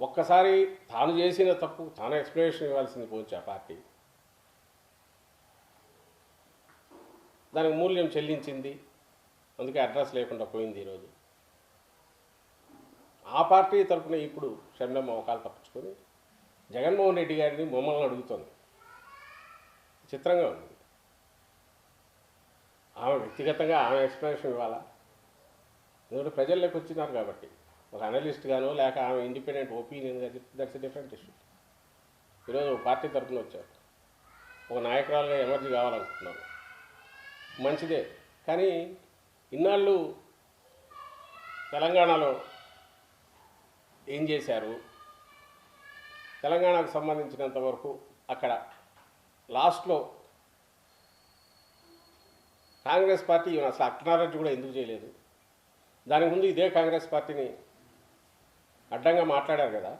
ఒక్కసారి తాను చేసిన తప్పు తాను ఎక్స్ప్లెనేషన్ ఇవ్వాల్సింది పోవచ్చు ఆ పార్టీ. దానికి మూల్యం చెల్లించింది. అందుకే అడ్రస్ లేకుండా పోయింది ఈరోజు. ఆ పార్టీ తరఫున ఇప్పుడు షర్మిలమ్మ మోకాలు తప్పించుకొని జగన్మోహన్ రెడ్డి గారిని మమ్మల్ని అడుగుతోంది. చిత్రంగా ఉంది. ఆమె వ్యక్తిగతంగా ఆమె ఎక్స్ప్లెనేషన్ ఇవ్వాలా? ఎందుకంటే ప్రజల్లోకి వచ్చినారు కాబట్టి. ఒక అనలిస్ట్ గానో లేక ఆమె independent opinion that's different issue ఈరోజు ఒక పార్టీ తరఫున వచ్చారు. ఒక నాయకురాలుగా ఎమర్జీ కావాలనుకుంటున్నాను మంచిదే. కానీ ఇన్నాళ్ళు తెలంగాణలో ఏం చేశారు? తెలంగాణకు సంబంధించినంత వరకు అక్కడ లాస్ట్లో కాంగ్రెస్ పార్టీ అసలు అక్నారెడ్డి కూడా ఎందుకు చేయలేదు? దానికి ముందు ఇదే కాంగ్రెస్ పార్టీని అడ్డంగా మాట్లాడారు కదా.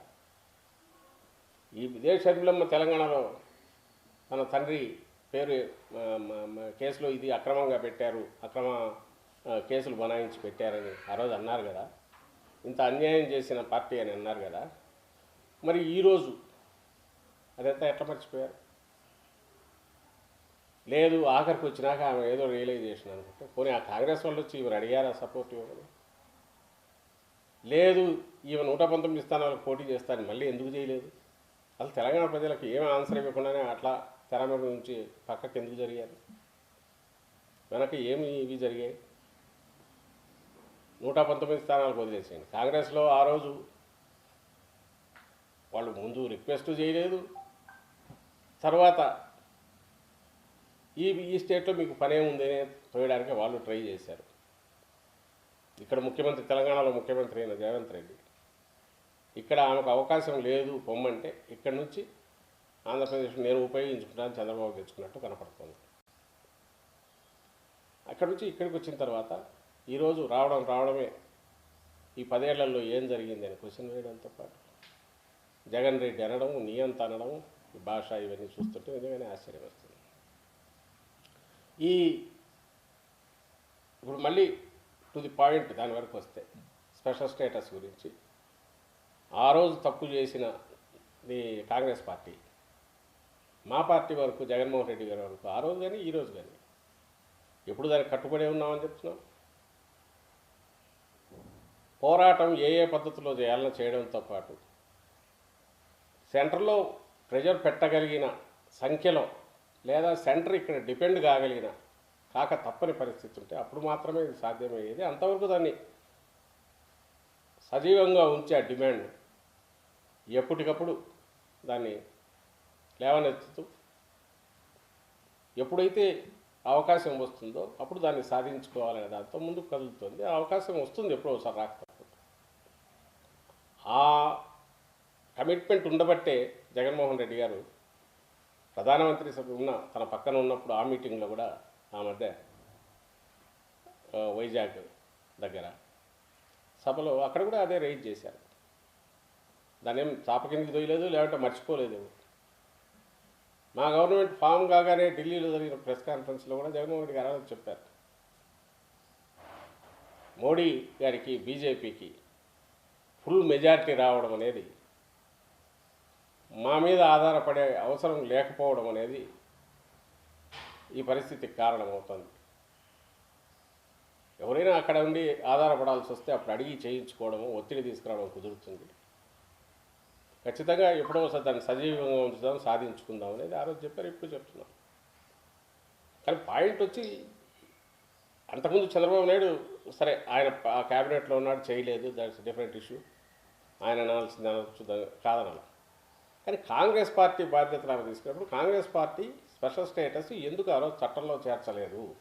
ఈ ఇదే షర్మిలమ్మ తెలంగాణలో తన తండ్రి పేరు కేసులో ఇది అక్రమంగా పెట్టారు అక్రమ కేసులు బనాయించి పెట్టారని ఆ రోజు అన్నారు కదా. ఇంత అన్యాయం చేసిన పార్టీ అని అన్నారు కదా. మరి ఈరోజు అదంతా ఎట్లా మర్చిపోయారు? లేదు ఆఖరికి వచ్చినాక ఆమె ఏదో రియలైజేషన్ అనుకుంటే పోనీ ఆ కాంగ్రెస్ వాళ్ళు వచ్చి ఈమెను అడిగారా సపోర్ట్ ఇవ్వమని? లేదు ఈమె నూట పంతొమ్మిది స్థానాలకు పోటీ చేస్తారని మళ్ళీ ఎందుకు చేయలేదు? అసలు తెలంగాణ ప్రజలకు ఏమి ఆన్సర్ ఇవ్వకుండానే అట్లా తెర మీద నుంచి పక్కకి ఎందుకు జరిగారు? వెనక ఏమి ఇవి జరిగాయి? నూట పంతొమ్మిది స్థానాలకు వదిలేసేయండి. కాంగ్రెస్లో ఆ రోజు వాళ్ళు ముందు రిక్వెస్ట్ చేయలేదు. తర్వాత ఈ ఈ స్టేట్లో మీకు పనే ఉందనే తోయడానికి వాళ్ళు ట్రై చేశారు. ఇక్కడ ముఖ్యమంత్రి తెలంగాణలో ముఖ్యమంత్రి అయిన రేవంత్ రెడ్డి. ఇక్కడ ఆమెకు అవకాశం లేదు పొమ్మంటే ఇక్కడ నుంచి ఆంధ్రప్రదేశ్ నేను ఉపయోగించుకుంటాను చంద్రబాబు తెచ్చుకున్నట్టు కనపడుతుంది. అక్కడ నుంచి ఇక్కడికి వచ్చిన తర్వాత ఈరోజు రావడం రావడమే ఈ పదేళ్ళలో ఏం జరిగింది అని క్వశ్చన్ వేయడంతో పాటు జగన్ రెడ్డి అనడం నియంత అనడం ఈ భాష ఇవన్నీ చూస్తుంటే నిజంగానే ఆశ్చర్యం వస్తుంది ఈ ఇప్పుడు మళ్ళీ టు ది పాయింట్ దాని వరకు వస్తే. స్పెషల్ స్టేటస్ గురించి. ఆ రోజు తప్పు చేసిన ది కాంగ్రెస్ పార్టీ. మా పార్టీ వరకు జగన్మోహన్ రెడ్డి గారి వరకు ఆ రోజు కానీ ఈరోజు కానీ ఎప్పుడు దానికి కట్టుబడి ఉన్నామని చెప్తున్నాం. పోరాటం ఏ ఏ పద్ధతిలో చేయాలని చేయడంతో పాటు సెంటర్లో ప్రెజర్ పెట్టగలిగిన సంఖ్యలో లేదా సెంటర్ ఇక్కడ డిపెండ్ కాగలిగిన కాక తప్పని పరిస్థితి ఉంటే అప్పుడు మాత్రమే ఇది సాధ్యమయ్యేది. అంతవరకు దాన్ని సజీవంగా ఉంచే ఆ డిమాండ్ ఎప్పటికప్పుడు దాన్ని లేవనెత్తుతూ ఎప్పుడైతే అవకాశం వస్తుందో అప్పుడు దాన్ని సాధించుకోవాలనే దాంతో ముందుకు కదులుతుంది. అవకాశం వస్తుంది ఎప్పుడో ఒకసారి రాకపోతే. ఆ కమిట్మెంట్ ఉండబట్టే జగన్మోహన్ రెడ్డి గారు ప్రధానమంత్రి ఉన్న తన పక్కన ఉన్నప్పుడు ఆ మీటింగ్లో కూడా ఆ మధ్య వైజాగ్ దగ్గర. సభలో అక్కడ కూడా అదే రైజ్ చేశారు. దాన్ని ఏం చాప కిందకి తోయలేదు లేదంటే మర్చిపోలేదు. మా గవర్నమెంట్ ఫామ్ కాగానే ఢిల్లీలో జరిగిన ప్రెస్ కాన్ఫరెన్స్లో కూడా జగన్మోహన్ రెడ్డి గారు చెప్పారు. మోడీ గారికి బీజేపీకి ఫుల్ మెజారిటీ రావడం అనేది మా మీద ఆధారపడే అవసరం లేకపోవడం అనేది ఈ పరిస్థితికి కారణమవుతుంది. ఎవరైనా అక్కడ ఉండి ఆధారపడాల్సి వస్తే అప్పుడు అడిగి చేయించుకోవడము ఒత్తిడి తీసుకురావడం కుదురుతుంది. ఖచ్చితంగా ఎప్పుడో ఒకసారి దాన్ని సజీవంగా ఉంచుదాం సాధించుకుందాం అనేది ఆ రోజు చెప్పారు ఇప్పుడు చెప్తున్నాం. కానీ పాయింట్ వచ్చి అంతకుముందు చంద్రబాబు నాయుడు సరే ఆయన ఆ క్యాబినెట్లో ఉన్నాడు చేయలేదు దాట్స్ డిఫరెంట్ ఇష్యూ. ఆయన అనాల్సింది అనొచ్చు కాదనాలి కానీ కాంగ్రెస్ పార్టీ బాధ్యతలు ఆమె తీసుకున్నప్పుడు కాంగ్రెస్ పార్టీ స్పెషల్ స్టేటస్ ఎందుకు ఆ రోజు చట్టంలో చేర్చలేదు?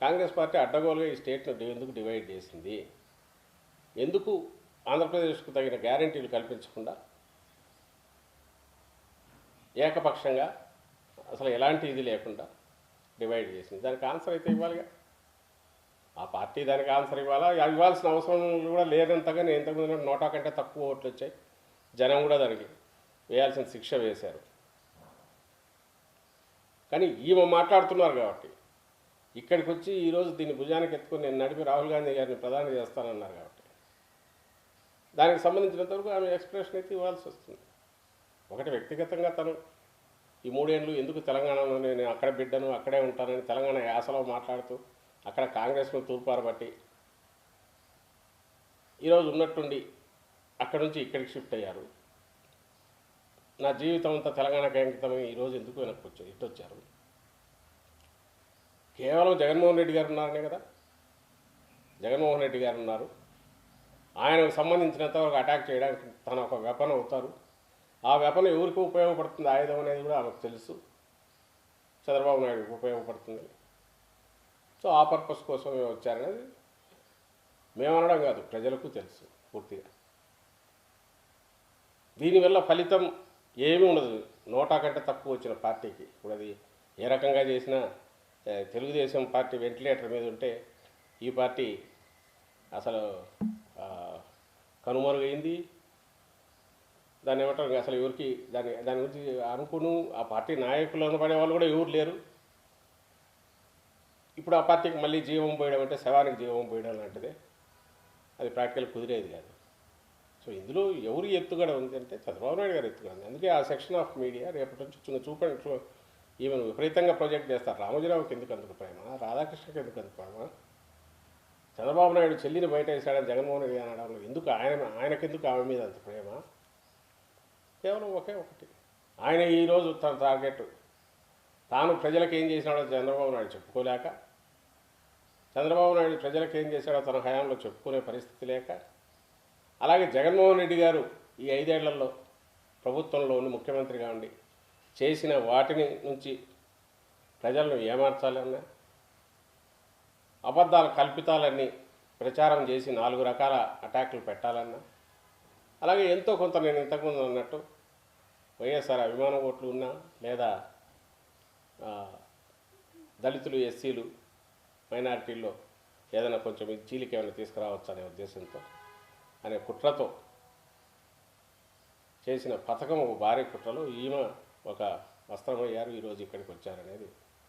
కాంగ్రెస్ పార్టీ అడ్డగోలుగా ఈ స్టేట్ను ఎందుకు డివైడ్ చేసింది? ఎందుకు ఆంధ్రప్రదేశ్కు తగిన గ్యారంటీలు కల్పించకుండా ఏకపక్షంగా అసలు ఎలాంటి ఇది లేకుండా డివైడ్ చేసింది? దానికి ఆన్సర్ అయితే ఇవ్వాలిగా. ఆ పార్టీ దానికి ఆన్సర్ ఇవ్వాలా? ఇవ్వాల్సిన అవసరం కూడా లేదంతగా నేను ఇంతకుముందు నోటా కంటే తక్కువ ఓట్లు వచ్చాయి. జనం కూడా దానికి వేయాల్సిన శిక్ష వేశారు. కానీ ఈమె మాట్లాడుతున్నారు కాబట్టి. ఇక్కడికి వచ్చి ఈరోజు దీన్ని భుజానికి ఎత్తుకొని నేను నడిపి రాహుల్ గాంధీ గారిని ప్రధాని చేస్తానన్నారు కాబట్టి. దానికి సంబంధించినంతవరకు ఆమె ఎక్స్ప్రెషన్ అయితే ఇవ్వాల్సి వస్తుంది. ఒకటి వ్యక్తిగతంగా తను ఈ మూడేళ్ళు ఎందుకు తెలంగాణలో నేను అక్కడ బిడ్డను అక్కడే ఉంటానని తెలంగాణ యాసలో మాట్లాడుతూ అక్కడ కాంగ్రెస్ను తూర్పారబట్టి ఈరోజు ఉన్నట్టుండి అక్కడ నుంచి ఇక్కడికి షిఫ్ట్ అయ్యారు. నా జీవితం అంతా తెలంగాణకి అంకితమై ఈరోజు ఎందుకు వెనక్కి వచ్చారు ఇటు వచ్చారు? కేవలం జగన్మోహన్ రెడ్డి గారు ఉన్నారనే కదా? జగన్మోహన్ రెడ్డి గారు ఉన్నారు. ఆయనకు సంబంధించినంత వరకు అటాక్ చేయడానికి తన ఒక వెపన్ అవుతారు. ఆ వెపన్ ఎవరికి ఉపయోగపడుతుంది? ఆయుధం అనేది కూడా ఆమెకు తెలుసు. చంద్రబాబు నాయుడుకి ఉపయోగపడుతుంది. సో ఆ పర్పస్ కోసమే వచ్చారనేది మేము అనడం కాదు ప్రజలకు తెలుసు పూర్తిగా. దీనివల్ల ఫలితం ఏమీ ఉండదు. నోటా కంటే తక్కువ వచ్చిన పార్టీకి. ఇప్పుడు అది ఏ రకంగా చేసినా తెలుగుదేశం పార్టీ వెంటిలేటర్ మీద ఉంటే ఈ పార్టీ అసలు కనుమరుగైంది. దాన్ని ఏమంటారు? అసలు ఎవరికి దాని దాని గురించి అనుకును. ఆ పార్టీ నాయకులు అనబడే వాళ్ళు కూడా ఎవరు లేరు. ఇప్పుడు ఆ పార్టీకి మళ్ళీ జీవం పోయడం అంటే శవానికి జీవం పోయడం లాంటిదే. అది ప్రాక్టికల్ కుదిరేది కాదు. సో ఇందులో ఎవరి ఎత్తుగడ ఉంది అంటే చంద్రబాబు నాయుడు గారు ఎత్తుగడ ఉంది. అందుకే ఆ సెక్షన్ ఆఫ్ మీడియా రేపటి నుంచి చూపండి. చూ ఈవెన్ విపరీతంగా ప్రొజెక్ట్ చేస్తారు. రామోజీరావుకి ఎందుకు అందుకు ప్రేమ? రాధాకృష్ణకి ఎందుకు అందుకు ప్రేమ? చంద్రబాబు నాయుడు చెల్లిని బయట వేసాడని జగన్మోహన్ రెడ్డి అనడంలో ఎందుకు ఆయన ఆయనకెందుకు ఆమె మీద అంత ప్రేమ? కేవలం ఒకే ఒకటి. ఆయన ఈరోజు తన టార్గెట్. తాను ప్రజలకు ఏం చేసినాడో చంద్రబాబు నాయుడు చెప్పుకోలేక చంద్రబాబు నాయుడు ప్రజలకు ఏం చేశాడో తన హయాంలో చెప్పుకునే పరిస్థితి లేక అలాగే జగన్మోహన్ రెడ్డి గారు ఈ ఐదేళ్ళలో ప్రభుత్వంలో ఉండి ముఖ్యమంత్రిగా ఉండి చేసిన వాటిని నుంచి ప్రజలను ఏమార్చాలన్నా అబద్ధాల కల్పితాలన్నీ ప్రచారం చేసి నాలుగు రకాల అటాకులు పెట్టాలన్నా? అలాగే ఎంతో కొంత నేను ఇంతకుముందు అన్నట్టు వైఎస్ఆర్ అభిమాన ఓట్లు ఉన్నా లేదా దళితులు ఎస్సీలు మైనారిటీల్లో ఏదైనా కొంచెం చీలిక ఏమైనా తీసుకురావచ్చు అనే ఉద్దేశంతో అనే కుట్రతో చేసిన పథకం ఒక భారీ కుట్రలో ఈమె ఒక వస్త్రమయ్యారు. ఈరోజు ఇక్కడికి వచ్చారనేది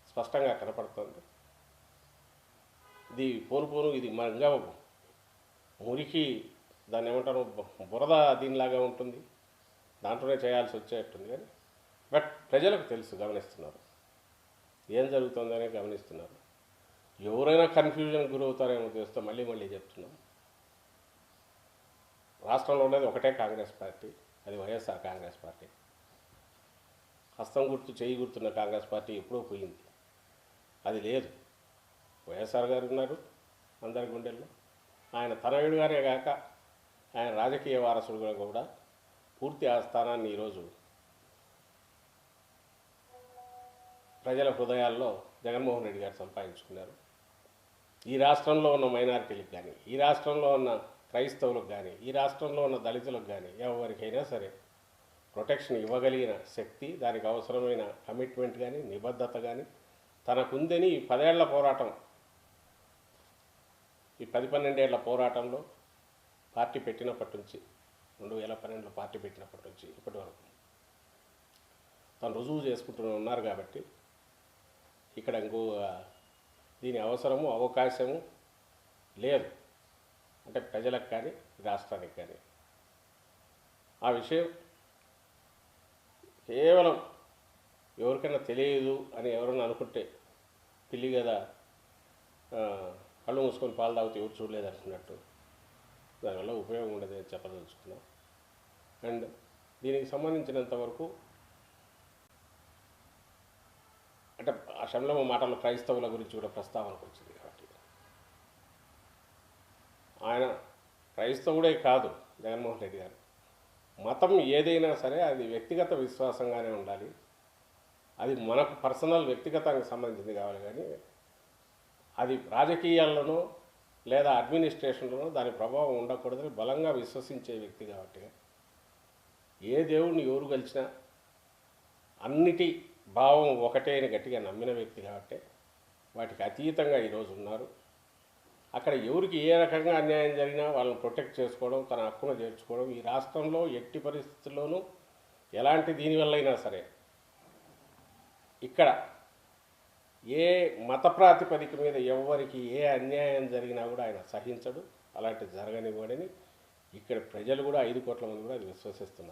స్పష్టంగా కనపడుతుంది. ఇది పోను పోను ఇది ఇంకా మురికి దాన్ని ఏమంటారు బురద దీనిలాగా ఉంటుంది. దాంట్లోనే చేయాల్సి వచ్చేట్టుంది కానీ బట్ ప్రజలకు తెలుసు గమనిస్తున్నారు. ఏం జరుగుతుందనే గమనిస్తున్నారు. ఎవరైనా కన్ఫ్యూజన్ గురవుతారేమో తెలుస్తే మళ్ళీ మళ్ళీ చెప్తున్నాం. రాష్ట్రంలో ఉండేది ఒకటే కాంగ్రెస్ పార్టీ అది వైఎస్ఆర్ కాంగ్రెస్ పార్టీ. హస్తం గుర్తు చేయి గుర్తున్న కాంగ్రెస్ పార్టీ ఎప్పుడో పోయింది. అది లేదు. వైఎస్ఆర్ గారు ఉన్నారు అందరి గుండెల్లో. ఆయన తనయుడు గారే కాక ఆయన రాజకీయ వారసుడు కూడా పూర్తి ఆ స్థానాన్ని ఈరోజు ప్రజల హృదయాల్లో జగన్మోహన్ రెడ్డి గారు సంపాదించుకున్నారు. ఈ రాష్ట్రంలో ఉన్న మైనారిటీలకు కానీ ఈ రాష్ట్రంలో ఉన్న క్రైస్తవులకు కానీ ఈ రాష్ట్రంలో ఉన్న దళితులకు కానీ ఎవరికైనా సరే ప్రొటెక్షన్ ఇవ్వగలిగిన శక్తి దానికి అవసరమైన కమిట్మెంట్ కానీ నిబద్ధత కానీ తనకుందని ఈ పదేళ్ళ పోరాటం ఈ పది పన్నెండేళ్ళ పోరాటంలో పార్టీ పెట్టినప్పటి నుంచి రెండు వేల పన్నెండులో పార్టీ పెట్టినప్పటి నుంచి ఇప్పటి వరకు తను రుజువు చేసుకుంటూ ఉన్నారు కాబట్టి ఇక్కడ ఇంకో దీని అవసరము అవకాశము లేదు. అంటే ప్రజలకు కానీ రాష్ట్రానికి కానీ. ఆ విషయం కేవలం ఎవరికైనా తెలియదు అని ఎవరైనా అనుకుంటే పిల్లి కదా కళ్ళు మూసుకొని పాలు తాగితే ఎవరు చూడలేదు అనుకున్నట్టు దానివల్ల ఉపయోగం ఉండదు అని చెప్పదలుచుకున్నాం. అండ్ దీనికి సంబంధించినంత వరకు అంటే ఆ శంలో మాటలు క్రైస్తవుల గురించి కూడా ప్రస్తావనకు వచ్చింది. ఆయన క్రైస్తవుడే కాదు జగన్మోహన్ రెడ్డి గారు. మతం ఏదైనా సరే అది వ్యక్తిగత విశ్వాసంగానే ఉండాలి. అది మనకు పర్సనల్ వ్యక్తిగతానికి సంబంధించింది కావాలి కానీ అది రాజకీయాల్లోనో లేదా అడ్మినిస్ట్రేషన్లోనో దాని ప్రభావం ఉండకూడదని బలంగా విశ్వసించే వ్యక్తి కాబట్టి ఏ దేవుడిని ఎవరు గెలిచినా అన్నిటి భావం ఒకటే అని గట్టిగా నమ్మిన వ్యక్తి కాబట్టి వాటికి అతీతంగా ఈరోజు ఉన్నారు. అక్కడ ఎవరికి ఏ రకంగా అన్యాయం జరిగినా వాళ్ళని ప్రొటెక్ట్ చేసుకోవడం తన హక్కును చేర్చుకోవడం ఈ రాష్ట్రంలో ఎట్టి పరిస్థితుల్లోనూ ఎలాంటి దీనివల్ల అయినా సరే ఇక్కడ ఏ మత ప్రాతిపదిక మీద ఎవరికి ఏ అన్యాయం జరిగినా కూడా ఆయన సహించడు. అలాంటి జరగనివ్వడని ఇక్కడ ప్రజలు కూడా ఐదు కోట్ల మంది కూడా అది విశ్వసిస్తున్నారు.